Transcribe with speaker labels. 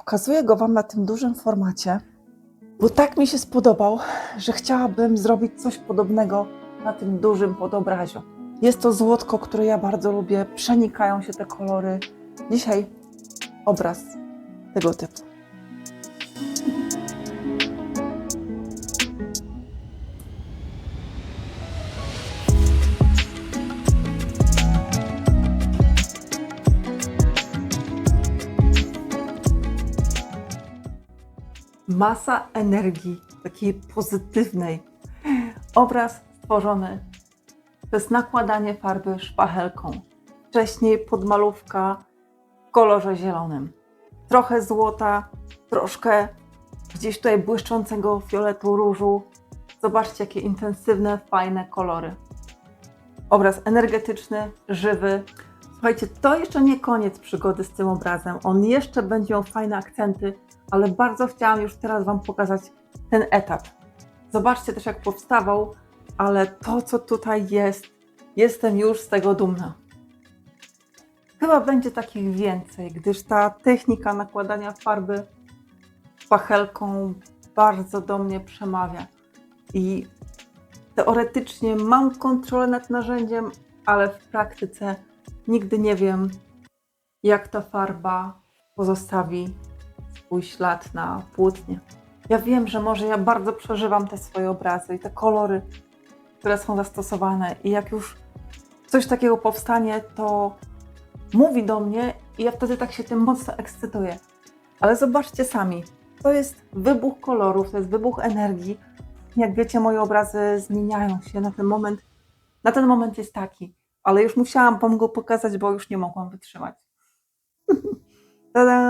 Speaker 1: Pokazuję go Wam na tym dużym formacie, bo tak mi się spodobał, że chciałabym zrobić coś podobnego na tym dużym podobraziu. Jest to złotko, które ja bardzo lubię, przenikają się te kolory. Dzisiaj obraz tego typu. Masa energii, takiej pozytywnej. Obraz stworzony przez nakładanie farby szpachelką. Wcześniej podmalówka w kolorze zielonym. Trochę złota, troszkę gdzieś tutaj błyszczącego fioletu różu. Zobaczcie, jakie intensywne, fajne kolory. Obraz energetyczny, żywy. Słuchajcie, to jeszcze nie koniec przygody z tym obrazem. On jeszcze będzie miał fajne akcenty, ale bardzo chciałam już teraz Wam pokazać ten etap. Zobaczcie też, jak powstawał, ale to, co tutaj jest, jestem już z tego dumna. Chyba będzie takich więcej, gdyż ta technika nakładania farby pachelką bardzo do mnie przemawia. I teoretycznie mam kontrolę nad narzędziem, ale w praktyce nigdy nie wiem, jak ta farba pozostawi swój ślad na płótnie. Ja wiem, że może ja bardzo przeżywam te swoje obrazy i te kolory, które są zastosowane, i jak już coś takiego powstanie, to mówi do mnie i ja wtedy tak się tym mocno ekscytuję. Ale zobaczcie sami, to jest wybuch kolorów, to jest wybuch energii. Jak wiecie, moje obrazy zmieniają się na ten moment. Na ten moment jest taki, ale już musiałam Wam go pokazać, bo już nie mogłam wytrzymać. Tada!